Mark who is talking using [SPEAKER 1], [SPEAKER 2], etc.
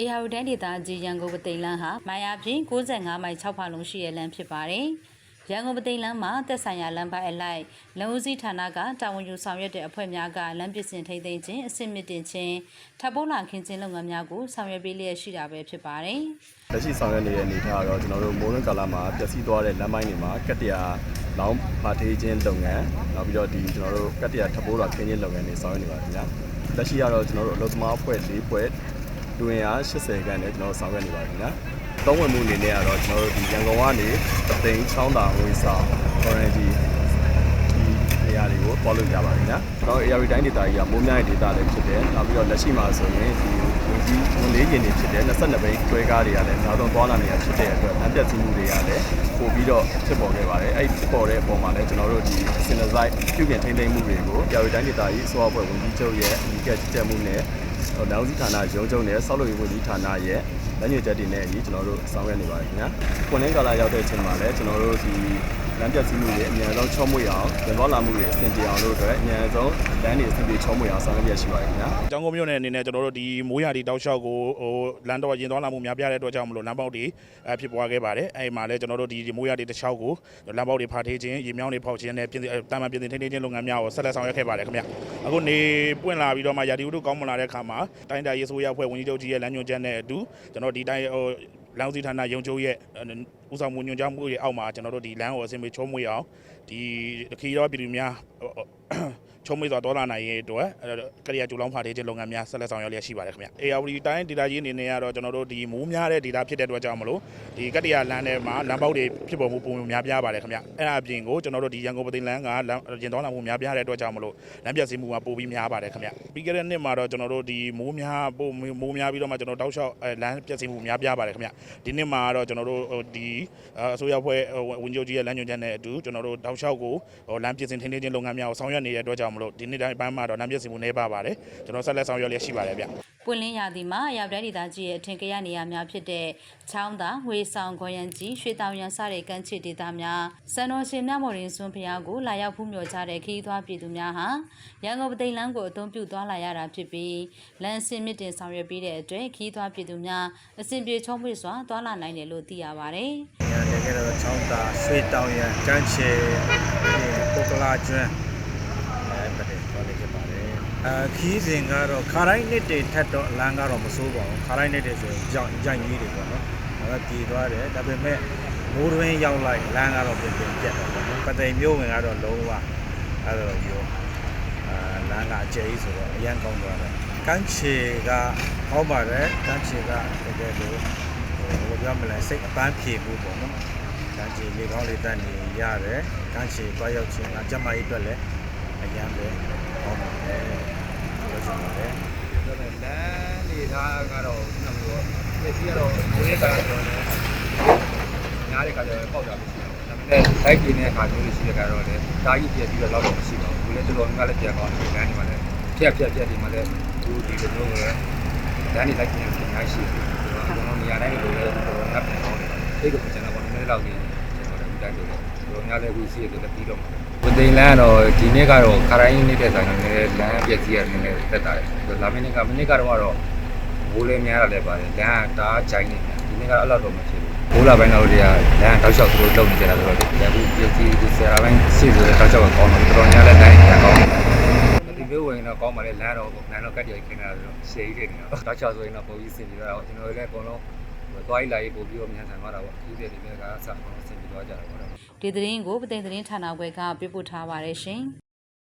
[SPEAKER 1] အေယာဝတန်းဒေသကြီးရန်ကုန်ပသိမ်လန်းဟာမိုင်ယာဖြင့်65မိုင်6ဖာလုံးရှိတဲ့လမ်းဖြစ်ပါတယ်။ရန်ကုန်ပသိမ်လန်းမှာတက်ဆိုင်ရာလမ်းပိုင်းအလိုက်လမ်းဦးစီးဌာနကတာဝန်ယူဆောင်ရွက်တဲ့အဖွဲ့များကလမ်းပစ်စင်ထိမ့်သိမ်းခြင်းအစစ်မြစ်တင်ခြင်းထပ်ပိုးလာခင်းခြင်းလုပ်ငန်းများကိုဆောင်ရွက်ပေးလျက်ရှိတာပဲဖြစ်ပါတယ်။
[SPEAKER 2] လက်ရှိဆောင်ရွက်နေတဲ့အနေအထားကတော့ကျွန်တော်တို့မိုးလွန်းကာလမှာပျက်စီးသွားတဲ့လမ်းပိုင်းတွေမှာကတ်တရာလောင်းဖာထေးခြင်းလုပ်ငန်းနောက်ပြီးတော့ဒီကျွန်တော်တို့ကတ်တရာထပ်ပိုးတော်ခင်းခြင်းလုပ်ငန်းတွေဆောင်ရွက်နေပါခင်ဗျာလက်ရှိကတော့ကျွန်တော်တို့အလုပ်သမားအဖွဲ့၄ဖွဲ့ လူဝင်အား80ခန်းနဲ့ကျွန်တော်တို့ဆောင်ရွက်နေပါခင်ဗျာသုံးဝင်မှုအနေနဲ့ကတော့ကျွန်တော်တို့ဒီရန်ကုန်ကနေပသိမ်ချောင်းတာဝေးဆောင် quarantine ဒီနေရာတွေကိုပေါ်လို့ကြပါခင်ဗျာကျွန်တော်တို့ AR တိုင်းဒေသကြီးကမိုးများတဲ့ဒေသလည်းဖြစ်တယ်နောက်ပြီးတော့လက်ရှိမှာဆိုရင်ဒီဝင်ကြီးဝင်လေးရင်တွေဖြစ်တယ်22ဘိန်းတွဲကားတွေကလည်းအများဆုံးသွားလာနေတာဖြစ်တဲ့အတွက်လမ်းပြတ်စီးမှုတွေကလည်းပို့ပြီးတော့ဖြစ်ပေါ်ခဲ့ပါတယ်အဲ့ဒီဖြစ်ပေါ်တဲ့အပေါ်မှာလည်းကျွန်တော်တို့ဒီစင်နဇိုက်ပြုပြင်ထိန်းသိမ်းမှုတွေကို AR တိုင်းဒေသကြီးအစိုးရအဖွဲ့ဝင်ကြီးချုပ်ရဲ့အကြီးအကဲကြီးကြပ်မှုနဲ့ ဟိုလောင်စီဌာနရုံးချုပ်နဲ့ဆောက်လုပ်ရေးဝန်ကြီးဌာနရဲ့လမ်းညွှန်ချက်တွေနဲ့အကြီးကျွန်တော်တို့ဆောင်ရွက်နေပါတယ်ခင်ဗျာ။ပွင့်လင်းကာလရောက်တဲ့အချိန်မှာလည်းကျွန်တော်တို့ဒီလမ်းပြတ်စီးမှုတွေအများဆုံးချောမွေ့အောင်ပြန်သွားလာမှုတွေအဆင်ပြေအောင်လို့အတွက်အများဆုံးလမ်းတွေအဆင်ပြေချောမွေ့အောင်ဆောင်ရွက်ရရှိပါတယ်ခင်ဗျာ။။
[SPEAKER 3] ကျောင်းကုန်းမြို့နယ်အနေနဲ့ကျွန်တော်တို့ဒီမိုးရာဒီတောက်လျှောက်ကိုဟိုလမ်းတော်ရင်သွားလာမှုများပြားတဲ့အတွက်ကြောင့်မလို့လမ်းပေါက်တွေအဖြစ်ပွားခဲ့ပါတယ်။အဲဒီမှာလည်းကျွန်တော်တို့ဒီမိုးရာဒီတစ်လျှောက်ကိုလမ်းပေါက်တွေဖာထေးခြင်းရေမြောင်းတွေဖောက်ခြင်းနဲ့ပြင်တာမန်ပြင်ထိန်းသိမ်းခြင်းလုပ်ငန်းများကိုဆက်လက်ဆောင်ရွက်ခဲ့ပါတယ်ခင်ဗျ။အခုနေပွင့်လာပြီးတော့မှရာဒီဥတုကောင်းမလာတဲ့အခါမှာတိုင်းတိုင်းရေးဆိုရအဖွဲ့ဝန်ကြီးချုပ်ကြီးရဲ့လမ်းညွှန်ချက်နဲ့အတူကျွန်တော်ဒီတိုင်းဟိုလမ်းဦးစီးဌာနရုံချုပ်ရဲ့ဦးဆောင်မှုညွှန်ကြားမှုတွေအောက်မှာကျွန်တော်တို့ဒီလမ်းကိုအစင်မေချုံးမွေအောင်ဒီခီးရောပြည်သူများ ချုံးမေးစွာတော်လာနိုင်ရေးအတွက်ကရိယာကျူလောင်းဖာထေးခြင်းလုပ်ငန်းများဆက်လက်ဆောင်ရွက်လျက်ရှိပါတယ်ခင်ဗျ။ ARD တိုင်းဒေသကြီးအနေနဲ့ကတော့ကျွန်တော်တို့ဒီမိုးများတဲ့ဒေသဖြစ်တဲ့အတွက်ကြောင့်မလို့ဒီကတ္တရာလမ်းထဲမှာလမ်းပေါက်တွေဖြစ်ပေါ်မှုပုံများပြားပါတယ်ခင်ဗျ။အဲ့ဒါအပြင်ကိုကျွန်တော်တို့ဒီရန်ကုန်ပသိမ်လမ်းကလမ်းရင်တော်လာမှုများပြားတဲ့အတွက်ကြောင့်မလို့လမ်းပြည့်စည်မှုကပိုပြီးများပါတယ်ခင်ဗျ။ပြီးခဲ့တဲ့နှစ်မှာတော့ကျွန်တော်တို့ဒီမိုးများပိုမိုးများပြီးတော့မှကျွန်တော်တောက်လျှောက်လမ်းပြည့်စည်မှုများပြားပါတယ်ခင်ဗျ။ဒီနှစ်မှာတော့ကျွန်တော်တို့ဒီအစိုးရဖွဲ့ဝန်ကြီးချုပ်ကြီးရဲ့လမ်းညွှန်ချက်နဲ့အတူကျွန်တော်တို့တောက်လျှောက်ကိုလမ်းပြည့်စင်ထိန်းသိမ်းခြင်းလုပ်ငန်းများကိုဆောင်ရွက်နေတဲ့အတွက်ကြောင့်မလို့ဒီနှစ်တိုင်းပိုင်းမှာတော့လမ်းပြည့်စင်မှုနှဲပါပါတယ်ကျွန်တော်ဆက်လက်ဆောင်ရွက်လျက်ရှိပါတယ်ဗျ။
[SPEAKER 1] ပွင့်လင်းရာသီမှာအရာပဒေသကြီးရဲ့အထင်ကရနေရာများဖြစ်တဲ့ချောင်းသာငွေဆောင်ခေါ်ရန်ကြီးရွှေတောင်ရန်စတဲ့ကမ်းခြေဒေသများစံတော်ရှင်မြတ်မော်ရင်စွန်းဖျားကိုလာရောက်ဖူးမြော်ကြတဲ့ခရီးသွားပြည်သူများဟာရန်ကုန်ပသိမ်လမ်းကိုအသုံးပြုသွားလာရတာဖြစ်ပြီးလမ်းစင်မြင့်တင်ဆောင်ရွက်ပေးတဲ့အတွက်ခရီးသွားပြည်သူများအစဉ်ပြေချုံးပွေစွာသွားလာနိုင်တယ်လို့သိရပါတယ်။
[SPEAKER 4] ညာနေခဲ့တော့ချောင်းသာရွှေတောင်ရန်ကမ်းခြေပုဂ္ဂလာကျွန်းအဲပတ်တယ်သွားနေခဲ့ပါတယ် အခီးစဉ်ကတော့ခါတိုင်းနှစ်တွေထက်တော့အလန်းကတော့မစိုးပါဘူးခါတိုင်းနှစ်တွေဆိုရင်ကြောင်ကြိုင်ကြီးတွေပေါ့နော်ဒါကပြည်သွားတယ်ဒါပေမဲ့မိုးတွင်းရောက်လိုက်လမ်းကတော့ပြင်ပြင်ပြတ်တော့ပေါ့နော်ပသိမ်မြို့ဝင်ကတော့လုံးဝအဲ့တော့ပြောအာလမ်းကအကျယ်ကြီးဆိုတော့အရန်ကောင်းသွားတယ်ကမ်းခြေကဟောပါတယ်ကမ်းခြေကတကယ်လို့ဟိုဘယ်လိုပြောမလဲစိတ်အပန်းဖြေမှုပေါ့နော်ကမ်းခြေလေကောင်းလေတက်နေရတယ်ကမ်းခြေတွားရောက်ခြင်းကကျမကြီးအတွက်လည်းအရန်ပဲ ဟောပါတယ်ပြောချင်ပါတယ်
[SPEAKER 5] ဆိုတော့လမ်းနေသားကတော့ခုနကပြောပြည့်ကတော့ဘိုးရဲ့ကတော့ပြောတယ်ညားတဲ့ခါကျတော့ပေါက်တာမရှိဘူးဒါပေမဲ့လိုက်ပြင်းတဲ့အခါမျိုးရှိတဲ့ကတော့လေတာကြီးပြည့်ပြီးတော့လောက်တော့မရှိပါဘူးဘိုးလည်းတော်တော်များလည်းပြန်ကောင်းတယ်လမ်းဒီမှာလည်းဖြက်ဖြက်ဖြက်ဒီမှာလည်းဒီဒီလိုမျိုးပဲလမ်းနေလိုက်ပြင်းနေအများရှိတယ်ကျွန်တော်နေရာတိုင်းလိုလည်းတော်တော်များပြန်ကောင်းတယ်အဲ့ဒါကိုကျွန်တော်ကနည်းနည်းလောက်ကြီးကျွန်တော်တိုင်းလိုတော်တော်များလည်းအခုရှိရတယ်ပြီးတော့ ဝသိန်းလမ်းတော့ဒီနေ့ကတော့ခရိုင်းနေတဲ့ဆိုင်ကနေလမ်းပြည့်စည်ရနေနေတက်တာတယ်လာမင်းကမနေ့ကတော့တော့မိုးလည်းများတာလည်းပါတယ်လမ်းကတားချိုင်းနေတယ်ဒီနေ့ကတော့အဲ့လောက်တော့မဖြစ်ဘူးမိုးလာပိုင်းတော့တွေကလမ်းတောက်လျှောက်သူတို့လုံနေကြတာဆိုတော့ဒီအခုပြည့်စည်ဒီဆရာပိုင်းစီဆိုတဲ့တောက်လျှောက်ကကောင်းတယ်တော်တော်များလည်းတိုင်းပြန်ကောင်းတယ်ဒီလိုဝင်တော့ကောင်းပါလေလမ်းတော့လမ်းတော့ကတ်တည်းခင်းတာဆိုတော့ရှေးကြီးနေတော့တောက်လျှောက်ဆိုရင်တော့ပုံကြီးစင်ပြီးတော့ကျွန်တော်လည်းအကုန်လုံး သွားလိုက်လာရေးပို့ပြီးတော့မြန်ဆန်သွားတာပေါ့ဒီတဲ့ဒီကကဆက်အောင်ဆင်ပြီးသွားကြတာပေါ့
[SPEAKER 1] ဒီသတင်းကိုပသိမ်သတင်းဌာနဘက်ကပြပို့ထားပါတယ်ရှင်။